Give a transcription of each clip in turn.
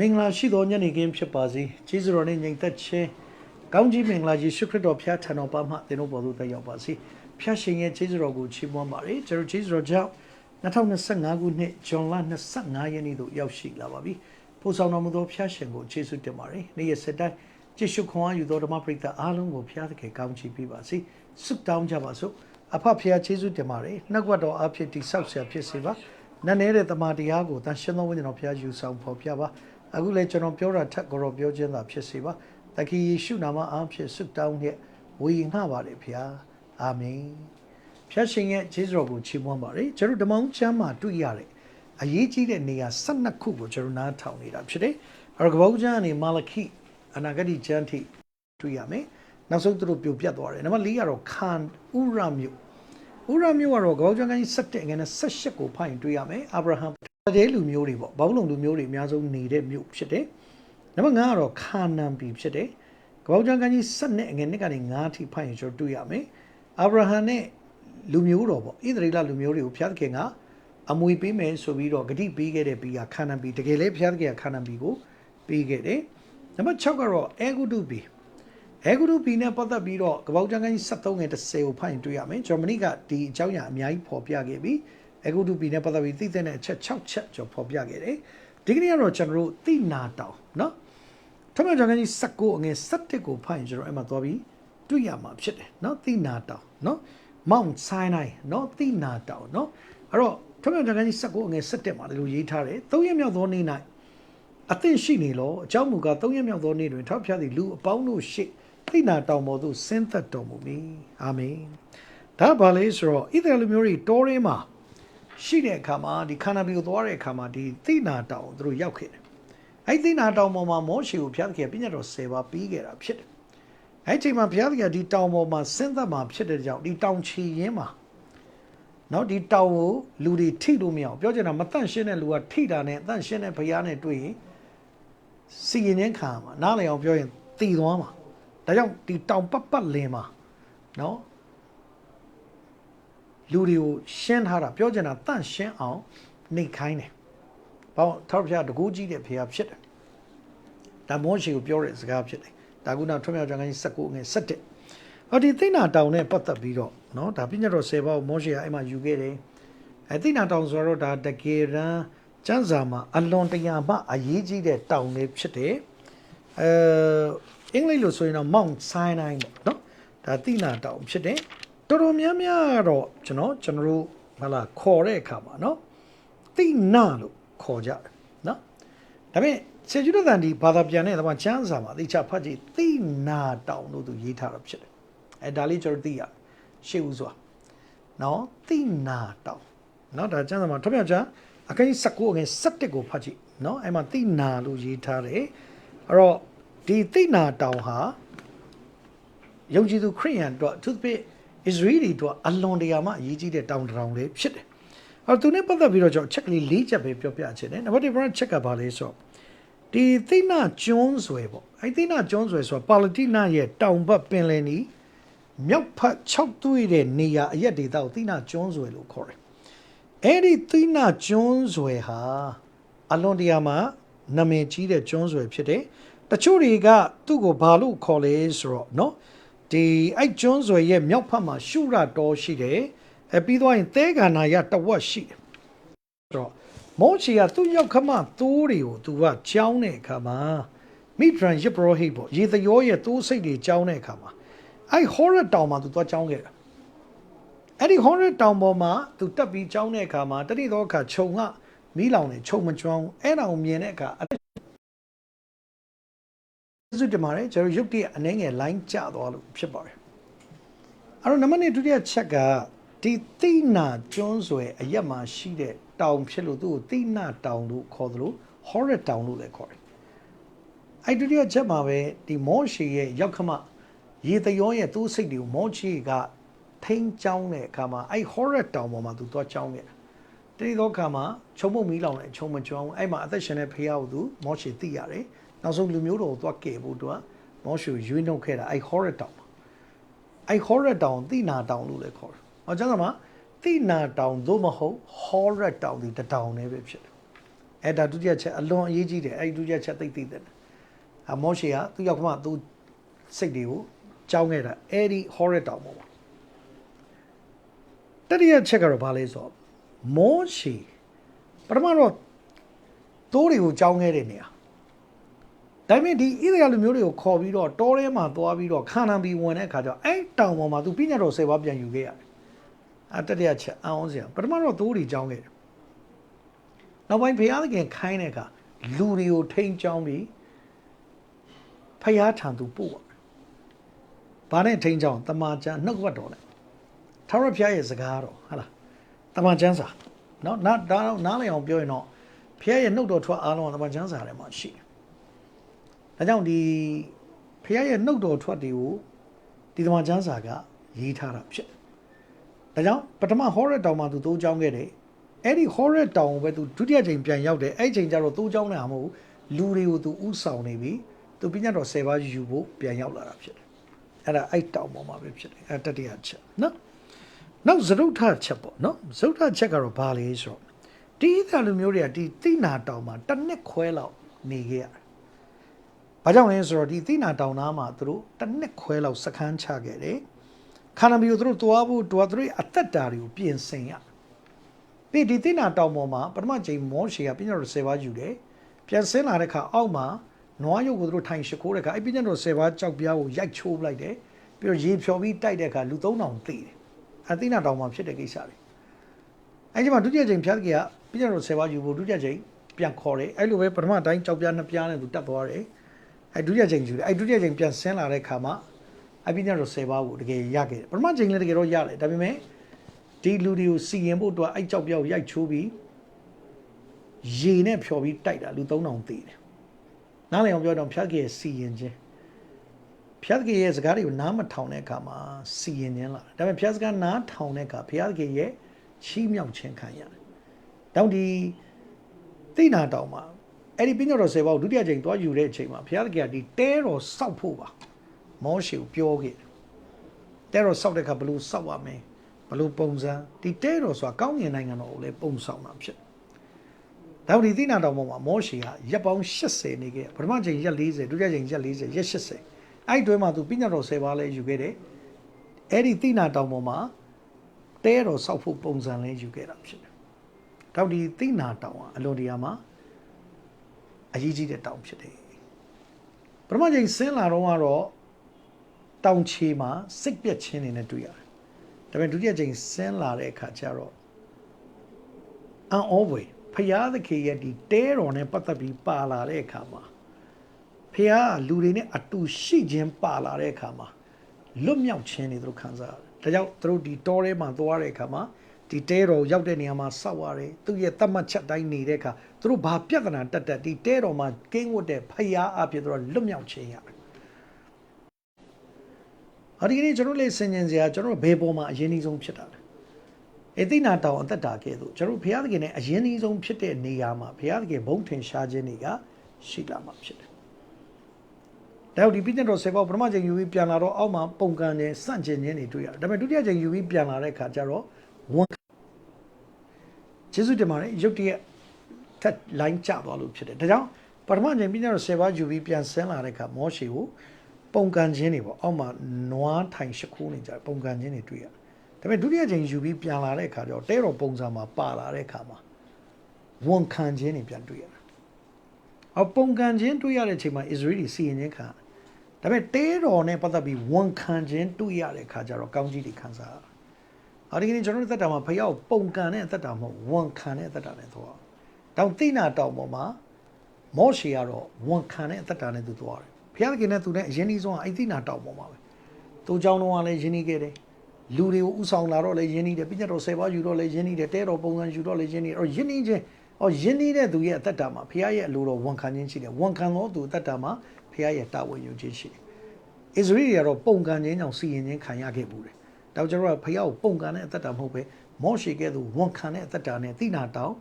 မင်္ဂလာရှိသောညနေခင်းဖြစ်ပါစေကျေးဇူးတော်နဲ့ညီသက်ခြင်းကောင်းကြီးမင်္ဂလာယေရှုခရစ်တော်ဖျားထံတော်ပါမှသင်တို့ပေါ်သို့တက်ရောက်ပါစေဖျားရှင်ရဲ့ကျေးဇူးတော်ကိုချီးမွမ်းပါရစေကျွန်တော်ကျေးဇူးတော်ကြောင့်2025ခုနှစ်ဇွန်လ25ရက်နေ့သို့ရောက်ရှိလာပါပြီပို့ဆောင်တော်မူသောဖျားရှင်ကိုကျေးဇူးတင်ပါတယ်နေ့ရက်ဆက်တိုင်းကျေးဇူးခွန်အားယူသောဓမ္မပရိသတ်အားလုံးကိုဖျားသခင်ကောင်းချီးပေးပါစေဆုတောင်းကြပါစို့အဖဖျားကျေးဇူးတင်ပါတယ်နှုတ်ကပတ်တော်အဖြစ်တိဆောက်ဆရာဖြစ်စေပါနတ်နေတဲ့တမန်တရားကိုတန်ရှင်သောဝိညာဉ်တော်ဖျားယူဆောင်ဖော်ပြပါ အခုလည်းကျွန်တော်ပြောတာထက်ကိုတော့ပြောခြင်းသာဖြစ်စေပါတခင်ယေရှုနာမအားဖြင့်ဆုတောင်းနဲ့ဝေငှပါတယ်ဖျားအာမင်ဖျားရှင်ရဲ့ကျေးဇူးတော်ကိုချီးမွမ်းပါတယ်ကျွန်တော်ဓမ္မအောင်ချမ်းမှာတွေ့ရတဲ့အရေးကြီးတဲ့နေရာ12ခုကိုကျွန်တော်နားထောင်နေတာဖြစ်တယ်အဲ့တော့ကပောက်ကျမ်းကနေမာလခိအနာဂတိကျမ်းထိတွေ့ရမယ်နောက်ဆုံးသူတို့ပြိုပြတ်သွားတယ်နံပါတ်4ကတော့ခန်ဥရမြို့ဥရမြို့ကတော့ကပောက်ကျမ်းကနေ7ငယ်နဲ့18ကိုဖတ်ရင်တွေ့ရမယ်အာဗြဟံ တဲ့လူမျိုးတွေပေါ့ဘာဘူးလုံလူမျိုးတွေအများဆုံးနေတဲ့မြို့ဖြစ်တယ်နံပါတ်5ကတော့ခါနန်ပြည်ဖြစ်တယ်ကပောက်ကျမ်းကနေ7နဲ့ငယ်နဲ့ကနေ9ထိဖတ်ရင်ကျွန်တော်တွေ့ရမယ်အာဗြဟံနဲ့လူမျိုးတော်ပေါ့ဣသရေလလူမျိုးတွေကိုဖျားသခင်ကအမွေပေးမယ်ဆိုပြီးတော့ဂတိပေးခဲ့တဲ့ပြည်ကခါနန်ပြည်တကယ်လည်းဖျားသခင်ကခါနန်ပြည်ကိုပေးခဲ့တယ်နံပါတ်6ကတော့အေဂုတုပြည်အေဂုတုပြည်နဲ့ပတ်သက်ပြီးတော့ကပောက်ကျမ်းကနေ73ငယ်30ကိုဖတ်ရင်တွေ့ရမယ်ဂျာမနီကဒီအကြောင်းအရာအများကြီးဖော်ပြခဲ့ပြီး အေဂုတုပြည်နဲ့ပတ်သက်ပြီးသိတဲ့အချက်6ချက်ကျော်ဖော်ပြခဲ့တယ်ဒီကနေ့ကတော့ကျွန်တော်တို့သိနာတောင်เนาะထမန်ဂျာကန်ကြီး19အငယ်17ကိုဖတ်ရင်ကျွန်တော်အဲ့မှာသွားပြီးတွေ့ရမှာဖြစ်တယ်เนาะသိနာတောင်เนาะ Mount Sinai เนาะသိနာတောင်เนาะအဲ့တော့ထမန်ဂျာကန်ကြီး19အငယ်17မှာဒီလိုရေးထားတယ်၃ရက်မြောက်သောနေ့၌အသင့်ရှိနေလောအကြောင်းမူကား၃ရက်မြောက်သောနေ့တွင်ထောက်ဖြတ်သည့်လူအပေါင်းတို့ရှိသိနာတောင်ပေါ်သို့ဆင်းသက်တော်မူမည်အာမင်ဒါဘာလဲဆိုတော့ဣသရေလမျိုးတွေတောရင်းမှာ ရှိတဲ့အခါမှာဒီခန္ဓာပြည်ကိုသွားတဲ့အခါမှာဒီသိနာတောင်သူတို့ရောက်ခဲ့တယ်အဲ့သိနာတောင်ပေါ်မှာမောရှေကိုဘုရားသခင်ပြညတ်တော်၁၀ပါးပြီးခဲ့တာဖြစ်တယ်အဲ့ချိန်မှာဘုရားသခင်ဒီတောင်ပေါ်မှာဆင်းသက်မှာဖြစ်တဲ့ကြောင့်ဒီတောင်ချီရင်းမှာနော်ဒီတောင်ကိုလူတွေထိလို့မရအောင်ပြောချင်တာမတန့်ရှင်းတဲ့လူကထိတာနဲ့အတန့်ရှင်းတဲ့ဘုရားနဲ့တွေ့ရင်စီရင်ခြင်းခံမှာနားလည်အောင်ပြောရင်တည်သွားမှာဒါကြောင့်ဒီတောင်ပတ်ပတ်လင်းမှာနော် လူတွေကိုရှင်းထားတာပြောချင်တာတန့်ရှင်းအောင်နှိတ်ခိုင်းတယ်။ဘာလို့ထောက်ပြတကူကြီးတဲ့ဖေဟာဖြစ်တယ်။ဒါမောရှိကိုပြောတဲ့စကားဖြစ်တယ်။ဒါကုနာထွတ်မြောက်ကြံကြီး19ငယ်17ဟောဒီသိနာတောင်နဲ့ပတ်သက်ပြီးတော့နော်ဒါပြညတ်တော်10ပါးကိုမောရှိကအဲ့မှာယူခဲ့တယ်။အဲသိနာတောင်ဆိုတော့ဒါတကယ်ရန်ကျမ်းစာမှာအလွန်တရာမှအရေးကြီးတဲ့တောင်လေးဖြစ်တယ်။အဲအင်္ဂလိပ်လိုဆိုရင်တော့ Mount Sinai ပေါ့နော်။ဒါသိနာတောင်ဖြစ်တယ်။ တော်တော်များများတော့ကျွန်တော်ကျွန်တော်တို့ဟလာခေါ်တဲ့အခါမှာနော်သိနာလို့ခေါ်ကြတယ်နော်ဒါပေမဲ့ဆေကျူရတန်ဒီဘာသာပြန်တဲ့တမန်ချမ်းစာမှာသိချဖတ်ကြည့်သိနာတောင်လို့သူရေးထားတာဖြစ်တယ်အဲဒါလေးကျွန်တော်သိရရှေ့ဦးစွာနော်သိနာတောင်နော်ဒါချမ်းစာမှာထောက်ပြချမ်းအကိန်း19အငယ်17ကိုဖတ်ကြည့်နော်အဲ့မှာသိနာလို့ရေးထားတယ်အဲ့တော့ဒီသိနာတောင်ဟာယုံကြည်သူခရိယန်တို့သူသဖြင့် အစ္စရေးတွေကအလွန်တရာမှအရေးကြီးတဲ့တောင်တရောင်လေးဖြစ်တယ်။အဲ့သူနဲ့ပတ်သက်ပြီးတော့ကျွန်တော် check လေး၄ချက်ပဲပြောပြချင်တယ်။နံပါတ်1 brand check ကဘာလဲဆိုတော့ဒီသိနာကျွန်းဆွဲပေါ့။အဲ့သိနာကျွန်းဆွဲဆိုတာပါလတိနာရဲ့တောင်ဘက်ပင်လယ်နီမြောက်ဘက်၆တွေ့တဲ့နေရာအရက်ဒေသကိုသိနာကျွန်းဆွဲလို့ခေါ်တယ်။အဲ့ဒီသိနာကျွန်းဆွဲဟာအလွန်တရာမှနာမည်ကြီးတဲ့ကျွန်းဆွဲဖြစ်တယ်။တချို့တွေကသူ့ကိုဘာလို့ခေါ်လဲဆိုတော့နော်။ ဒီအဲ့ကျွန်းဆွယ်ရဲ့မြောက်ဖက်မှာရှုရတော်ရှိတယ်အဲပြီးသွားရင်သဲကန္နာရတဝက်ရှိတယ်ဆိုတော့မောချီကသူ့ရောက်ခမသိုးတွေကိုသူကကြောင်းတဲ့အခါမှာမိဒရန်ယပရောဟိတ်ပေါ့ရေသရောရဲ့သိုးစိတ်တွေကြောင်းတဲ့အခါမှာအဲ့ဟောရတောင်မှာသူသွားကြောင်းခဲ့တာအဲ့ဒီဟောရတောင်ပေါ်မှာသူတက်ပြီးကြောင်းတဲ့အခါမှာတတိသောအခါခြုံကမီးလောင်နေခြုံမကျွမ်းအဲ့တောင်မြင်တဲ့အခါ စွတ်တမားတယ်ကျွန်တော်ရုပ်တရက်အနေငယ် line ကျသွားလို့ဖြစ်ပါတယ်အဲ့တော့နံပါတ်1ဒုတိယချက်ကဒီတိနာကျွန်းဆွယ်အရက်မှာရှိတဲ့တောင်ဖြစ်လို့သူ့ကိုတိနာတောင်လို့ခေါ်သလို horror တောင်လို့လည်းခေါ်တယ်အဲ့ဒုတိယချက်မှာပဲဒီမောရှေရဲ့ရောက်ခမရေတရောရဲ့သူ့စိတ်တွေကိုမောရှေကထိန်းချောင်းတဲ့အခါမှာအဲ့ horror တောင်ပေါ်မှာသူသွားချောင်းခဲ့တတိသောအခါမှာခြုံမုံမီးလောင်တဲ့ခြုံမကျွမ်းအဲ့မှာအသက်ရှင်တဲ့ဖះကိုသူမောရှေသိရတယ် နောက်ဆုံးလူမျိုးတော်ကိုသွားကယ်ဖို့သူကမောရှေရွေးနှုတ်ခဲ့တာအဲ့ horror တောင်မှာအဲ့ horror တောင်တိနာတောင်လို့လည်းခေါ်တယ်။ဟောကျမ်းစာမှာတိနာတောင်သို့မဟုတ် horror တောင်ဒီတတောင်နဲ့ပဲဖြစ်တယ်။အဲ့ဒါဒုတိယချက်အလွန်အရေးကြီးတယ်အဲ့ဒီဒုတိယချက်သိသိတယ်အမောရှေကသူ့ယောက်ျားသူစိတ်တွေကိုကြောင်းခဲ့တာအဲ့ဒီ horror တောင်ပေါ်မှာတတိယချက်ကတော့ဘာလဲဆိုတော့မောရှေပထမတော့တိုးတွေကိုကြောင်းခဲ့တဲ့နေရာ ဒါပေမဲ့ဒီဣသရေလလူမျိုးတွေကိုခေါ်ပြီးတော့တောထဲမှာသွားပြီးတော့ခါနန်ဘီဝင်တဲ့အခါကျတော့အဲ့တောင်ပေါ်မှာသူပြညတ်တော်ဆယ်ပါးပြန်ယူခဲ့ရတယ်အတတိယချက်အအောင်စရာပထမတော့တိုးတွေကြောင်းခဲ့တယ်နောက်ပိုင်းဘုရားသခင်ခိုင်းတဲ့အခါလူတွေကိုထိန်းချောင်းပြီးဖျားထံသူပို့ပါဘာနဲ့ထိန်းချောင်းတမာကျန်နှုတ်ကပတ်တော်နဲ့ထာဝရဘုရားရဲ့စကားတော်ဟာလားတမာကျန်စာနော်နားဒါတော့နားလည်အောင်ပြောရင်တော့ဘုရားရဲ့နှုတ်တော်ထွက်အားလုံးကတမာကျန်စာထဲမှာရှိတယ် ဒါကြောင့်ဒီဘုရားရဲ့နှုတ်တော်ထွက်တွေကိုဒီတမာကျန်စာကရေးထားတာဖြစ်တယ်ဒါကြောင့်ပထမဟောရက်တောင်မှာသူတိုးကြောင်းခဲ့တယ်အဲ့ဒီ horror တောင်ကိုပဲသူဒုတိယချိန်ပြန်ရောက်တယ်အဲ့ချိန်ကျတော့တိုးကြောင်းနေတာမဟုတ်ဘူးလူတွေကိုသူဥဆောင်နေပြီသူပြညတ်တော်10ပါးယူဖို့ပြန်ရောက်လာတာဖြစ်တယ်အဲ့ဒါအဲ့တောင်ပေါ်မှာပဲဖြစ်တယ်အဲ့တတိယချက်နော်နောက်ဇရုထချက်ပေါ့နော်ဇရုထချက်ကတော့ဘာလဲဆိုတော့ဒီဣသလူမျိုးတွေကဒီတိနာတောင်မှာတစ်နှစ်ခွဲလောက်နေခဲ့ရတယ် ဘာကြောင့်လဲဆိုတော့ဒီတိနာတောင်သားမှာသူတို့တစ်နှစ်ခွဲလောက်စခန်းချခဲ့တယ်ခန္ဓာမျိုးသူတို့တွားဖို့တွားသူတို့အသက်တာတွေကိုပြင်ဆင်ရပြီးဒီတိနာတောင်ပေါ်မှာပထမချိန်မောရှေကပြညတ်တော်၁၀ပါးယူတယ်ပြန်ဆင်းလာတဲ့ခါအောက်မှာနွားရုပ်ကိုသူတို့ထိုင်ရှိခိုးတဲ့ခါအဲ့ပြညတ်တော်၁၀ပါးကြောက်ပြားကိုရိုက်ချိုးပလိုက်တယ်ပြီးတော့ရေဖြော်ပြီးတိုက်တဲ့ခါလူ3000သေတယ်အတိနာတောင်မှာဖြစ်တဲ့ကိစ္စတွေအဲ့ဒီမှာဒုတိယချိန်ဖျားကြီးကပြညတ်တော်၁၀ပါးယူဖို့ဒုတိယချိန်ပြန်ခေါ်တယ်အဲ့လိုပဲပထမတိုင်းကြောက်ပြားနှစ်ပြားနဲ့သူတက်သွားတယ် အဲ့ဒုတိယချိန်ယူတယ်အဲ့ဒုတိယချိန်ပြန်ဆင်းလာတဲ့ခါမှာအပြညတ်တော်၁၀ပါးကိုတကယ်ရခဲ့တယ်ပထမချိန်လည်းတကယ်တော့ရတယ်ဒါပေမဲ့ဒီလူတွေကိုစီရင်ဖို့အတွက်အဲ့ကြောက်ပြောက်ရိုက်ချိုးပြီးရေနဲ့ဖြော်ပြီးတိုက်တာလူ3000သေတယ်။နားလည်အောင်ပြောတော့ဖျက်ကြီးရဲ့စီရင်ခြင်းဖျက်ကြီးရဲ့စကားတွေကိုနားမထောင်တဲ့အခါမှာစီရင်ခြင်းလာတယ်။ဒါပေမဲ့ဖျက်စကားနားထောင်တဲ့အခါဖျက်ကြီးရဲ့ချီးမြှောက်ခြင်းခံရတယ်။တောင်းဒီသိနာတောင်မှာ အဲ့ဒီပညတ်တော်ဆေဘောက်ဒုတိယချိန်သွားယူတဲ့အချိန်မှာဘုရားသခင်ကဒီတဲတော်စောက်ဖို့ပါမောရှေကိုပြောခဲ့တယ်တဲတော်စောက်တဲ့အခါဘယ်လိုစောက်ရမလဲဘလို့ပုံစံဒီတဲတော်ဆိုတာကောင်းကင်နိုင်ငံတော်ကိုလည်းပုံဆောင်တာဖြစ်ဒါဝဒီသိနာတော်မှာမောရှေကရက်ပေါင်း80နေခဲ့ပထမချိန်ရက်40ဒုတိယချိန်ရက်40ရက်80အဲ့ဒီတွဲမှာသူပြညတ်တော်10ပါးလဲယူခဲ့တယ်အဲ့ဒီသိနာတော်ပေါ်မှာတဲတော်ဆောက်ဖို့ပုံစံလဲယူခဲ့တာဖြစ်တယ်ဒါဝဒီသိနာတော်ကအလွန်တရာမှာ အရေးကြီးတဲ့တောင်ဖြစ်တယ်ပထမချိန်ဆင်းလာတော့ကတော့တောင်ချေမှာစိတ်ပြက်ခြင်းနေနဲ့တွေ့ရတယ်ဒါပေမဲ့ဒုတိယချိန်ဆင်းလာတဲ့အခါကျတော့အန်အောဝေဖယားသခင်ရဲ့ဒီတဲတော်နဲ့ပတ်သက်ပြီးပါလာတဲ့အခါမှာဖယားလူတွေနဲ့အတူရှိခြင်းပါလာတဲ့အခါမှာလွတ်မြောက်ခြင်းတွေသူတို့ခံစားရတယ်။ဒါကြောင့်သူတို့ဒီတောထဲမှာသွားတဲ့အခါမှာ ဒီတဲတော်ရောက်တဲ့နေရာမှာစောက်ရတယ်။သူရဲ့တတ်မှတ်ချက်တိုင်းနေတဲ့အခါသူတို့ဘာပြဿနာတက်တက်ဒီတဲတော်မှာကင်းဝတ်တဲ့ဖယားအဖြစ်သူတို့လွတ်မြောက်ခြင်းရတယ်။ဟာဒီကနေ့ကျွန်တော်လေးဆင်ញင်စရာကျွန်တော်ဘေးပေါ်မှာအရင်အဆုံးဖြစ်တာလေ။အသိနာတောင်အသက်တာကဲ့သို့ကျွန်တော်ဘုရားသခင်နဲ့အရင်အဆုံးဖြစ်တဲ့နေရာမှာဘုရားသခင်ဘုံထင်ရှားခြင်းတွေကရှိလာမှာဖြစ်တယ်။ဒါကြောင့်ဒီပြည့်ညတ်တော်ဆေဘောပထမချိန်ယူပြီးပြန်လာတော့အောက်မှာပုံကန်နဲ့စန့်ကျင်ခြင်းတွေတွေ့ရတယ်။ဒါပေမဲ့ဒုတိယချိန်ယူပြီးပြန်လာတဲ့အခါကျတော့ဝန် ကျေးဇူးတင်ပါတယ်ရုတ်တရက်ထက်လိုင်းကျသွားလို့ဖြစ်တယ်။ဒါကြောင့်ပထမချိန်ပြည့်ညတ်တော်ဆေဘောယူပြီးပြန်ဆင်းလာတဲ့အခါမောရှေကိုပုံကန်ခြင်းတွေပေါ့အောက်မှာနွားထိုင်ရှိခိုးနေကြပုံကန်ခြင်းတွေတွေ့ရတယ်။ဒါပေမဲ့ဒုတိယချိန်ယူပြီးပြန်လာတဲ့အခါကျတော့တဲတော်ပုံစံမှာပါလာတဲ့အခါမှာဝန်ခံခြင်းတွေပြန်တွေ့ရတယ်။အော်ပုံကန်ခြင်းတွေ့ရတဲ့အချိန်မှာ Israeli စီရင်ခြင်းခံရတယ်။ဒါပေမဲ့တဲတော်နဲ့ပတ်သက်ပြီးဝန်ခံခြင်းတွေ့ရတဲ့အခါကျတော့ကောင်းကြီးတွေခံစားရ တယ်။အဲဒီကနေ့ကျွန်တော်တို့သက်တာမှာဖယောက်ပုံကန်တဲ့အသက်တာမဟုတ်ဝန်ခံတဲ့အသက်တာနဲ့သွား။တောင်သိနာတောင်ပေါ်မှာမောရှေကတော့ဝန်ခံတဲ့အသက်တာနဲ့သူသွားတယ်။ဘုရားသခင်နဲ့သူနဲ့အရင်ကြီးဆုံးအိသိနာတောင်ပေါ်မှာပဲ။သူเจ้าတော်ကလည်းယဉ်နေခဲ့တယ်။လူတွေကိုဥဆောင်လာတော့လည်းယဉ်နေတယ်။ပြည့်ညတ်တော်ဆယ်ပါးယူတော့လည်းယဉ်နေတယ်။တဲတော်ပုံစံယူတော့လည်းယဉ်နေတယ်။အော်ယဉ်နေခြင်းအော်ယဉ်နေတဲ့သူရဲ့အသက်တာမှာဘုရားရဲ့အလိုတော်ဝန်ခံခြင်းရှိတယ်။ဝန်ခံတော့သူအသက်တာမှာဘုရားရဲ့တာဝန်ယူခြင်းရှိတယ်။ဣသရေလကတော့ပုံကန်ခြင်းကြောင့်စီရင်ခြင်းခံရခဲ့ဘူးတယ်။ ဒါကြောင့်ကျွန်တော်ကဘုရားကိုပုံကန်တဲ့အသက်တာမဟုတ်ပဲမောရှေကဲ့သို့ဝန်ခံတဲ့အသက်တာနဲ့တိနာတောင်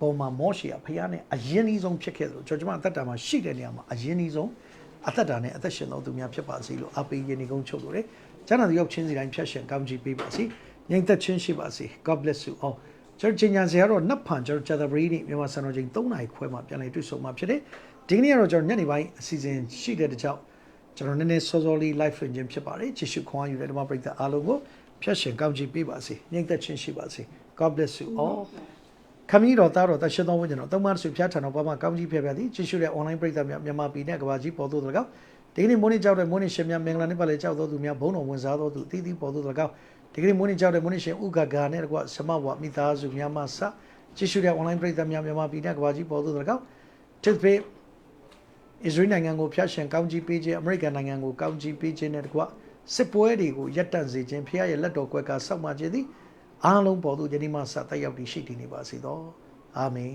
ပုံမှာမောရှေကဘုရားနဲ့အရင်ကြီးဆုံးဖြစ်ခဲ့တယ်လို့ကျွန်တော်ကျွန်မအသက်တာမှာရှိတဲ့နေရာမှာအရင်ကြီးဆုံးအသက်တာနဲ့အသက်ရှင်တော်သူများဖြစ်ပါစေလို့အပေးရနေကုန်ချုပ်လို့လေကျမ်းစာရောက်ချင်းစီတိုင်းဖြတ်ရှင်ကောင်းချီးပေးပါစေငြိမ်သက်ခြင်းရှိပါစေ God bless you all ကျွန်တော်ချိန်ညာစရာတော့နတ်ဖန်ကျွန်တော်ဂျာတာဘရီနေ့မြန်မာစံတော်ချိန်3နာရီခွဲမှာပြန်လည်တွေ့ဆုံမှာဖြစ်တယ်ဒီကနေ့ကတော့ကျွန်တော်ညနေပိုင်းအစီအစဉ်ရှိတဲ့တကြောင် ကျွန်တော်နည်းနည်းစောစောလေး live ဝင်ခြင်းဖြစ်ပါတယ်ကြည့်ရှုခွန်အားယူတဲ့ဓမ္မပရိသတ်အားလုံးကိုဖျက်ရှင်ကောင်းချီးပေးပါစေညှိသက်ခြင်းရှိပါစေ God bless you all ခမည်းတော်သားတော်တရှိသောဝိညာဉ်တော်သုံးပါးစုဖျားထံတော်ဘာမှကောင်းကြီးဖျက်ဖျက်သည်ကြည့်ရှုတဲ့ online ပရိသတ်များမြန်မာပြည်နဲ့ကမ္ဘာကြီးပေါ်သို့တကောက်ဒီကနေ့မိုးနေ့ကြောက်တဲ့မိုးနေ့ရှင်များမင်္ဂလာနေ့ပါလေကြောက်သောသူများဘုန်းတော်ဝင်စားသောသူအသီးသီးပေါ်သို့တကောက်ဒီကနေ့မိုးနေ့ကြောက်တဲ့မိုးနေ့ရှင်ဥက္ကဂါနဲ့တကွဆမဝမိသားစုများမှစကြည့်ရှုတဲ့ online ပရိသတ်များမြန်မာပြည်နဲ့ကမ္ဘာကြီးပေါ်သို့တကောက်တစ်ဖေး အစ္စရေးနိုင်ငံကိုဖျက်ရှင်ကောင်းကြီးပေးခြင်းအမေရိကန်နိုင်ငံကိုကောင်းကြီးပေးခြင်းနဲ့တကွစစ်ပွဲတွေကိုရပ်တန့်စေခြင်းဖခင်ရဲ့လက်တော်ကွယ်ကာဆောက်မှခြင်းသည်အားလုံးပေါ်သို့ယနေ့မှစတက်ရောက်တည်ရှိတည်နေပါစေသောအာမင်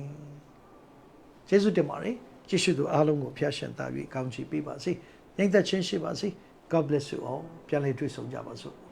ယေရှုတင်ပါတယ်ယေရှုသူအားလုံးကိုဖျက်ရှင်တာ၍ကောင်းချီးပေးပါစေ။ညီသက်ချင်းရှိပါစေ။ God bless you all ပြန်လည်တွေ့ဆုံကြပါစို့။